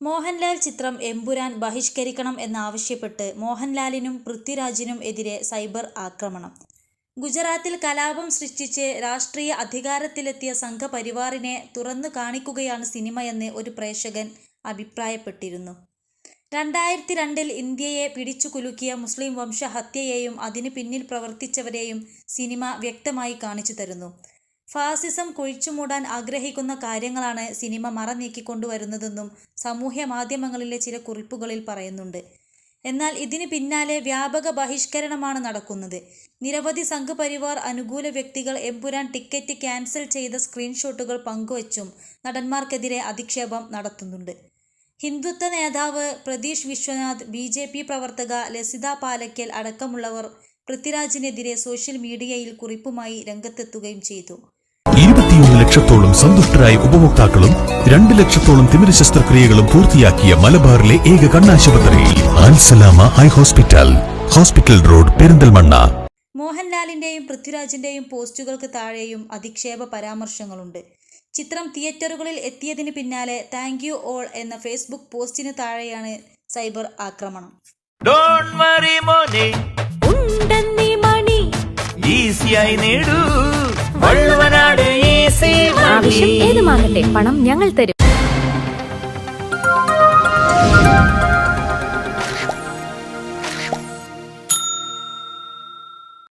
മോഹൻലാൽ ചിത്രം എമ്പുരാൻ ബഹിഷ്കരിക്കണം എന്നാവശ്യപ്പെട്ട് മോഹൻലാലിനും പൃഥ്വിരാജിനും എതിരെ സൈബർ ആക്രമണം. ഗുജറാത്തിൽ കലാപം സൃഷ്ടിച്ച് രാഷ്ട്രീയ അധികാരത്തിലെത്തിയ സംഘപരിവാറിനെ തുറന്നു കാണിക്കുകയാണ് സിനിമയെന്ന് ഒരു പ്രേക്ഷകൻ അഭിപ്രായപ്പെട്ടിരുന്നു. രണ്ടായിരത്തി രണ്ടിൽ ഇന്ത്യയെ പിടിച്ചു കുലുക്കിയ മുസ്ലിം വംശഹത്യയെയും അതിന് പിന്നിൽ പ്രവർത്തിച്ചവരെയും സിനിമ വ്യക്തമായി കാണിച്ചു തരുന്നു. ഫാസിസം കുഴിച്ചുമൂടാൻ ആഗ്രഹിക്കുന്ന കാര്യങ്ങളാണ് സിനിമ മറനീക്കിക്കൊണ്ടുവരുന്നതെന്നും സാമൂഹ്യ മാധ്യമങ്ങളിലെ ചില കുറിപ്പുകളിൽ പറയുന്നുണ്ട്. എന്നാൽ ഇതിന് പിന്നാലെ വ്യാപക ബഹിഷ്കരണമാണ് നടക്കുന്നത്. നിരവധി സംഘപരിവാർ അനുകൂല വ്യക്തികൾ എമ്പുരാൻ ടിക്കറ്റ് ക്യാൻസൽ ചെയ്ത സ്ക്രീൻഷോട്ടുകൾ പങ്കുവച്ചും നടന്മാർക്കെതിരെ അധിക്ഷേപം നടത്തുന്നുണ്ട്. ഹിന്ദുത്വ നേതാവ് Prateesh Vishwanath B J P പ്രവർത്തക ലസിത പാലക്കൽ അടക്കമുള്ളവർ പൃഥ്വിരാജിനെതിരെ സോഷ്യൽ മീഡിയയിൽ കുറിപ്പുമായി രംഗത്തെത്തുകയും ചെയ്തു. ഇരുപത്തിയൊന്ന് ലക്ഷത്തോളം സന്തുഷ്ടരായ ഉപഭോക്താക്കളും രണ്ട് ലക്ഷത്തോളം തിമിര ശസ്ത്രക്രിയകളും പൂർത്തിയാക്കിയ മലബാറിലെ ഏക കണ്ണാശുപത്രി. ആൻസലാമ high hospital. Hospital road Perinthalmanna. മോഹൻലാലിന്റെയും പൃഥ്വിരാജിന്റെയും പോസ്റ്റുകൾക്ക് താഴെയും അധിക്ഷേപ പരാമർശങ്ങളുണ്ട്. ചിത്രം തിയേറ്ററുകളിൽ എത്തിയതിന് പിന്നാലെ താങ്ക് യു ഓൾ എന്ന ഫേസ്ബുക്ക് പോസ്റ്റിന് താഴെയാണ് സൈബർ ആക്രമണം. ഈസിയായി നേടൂ. വള്ളുവനാട് ഈസി ആവശ്യം ഏതുമാകട്ടെ പണം ഞങ്ങൾ തരും.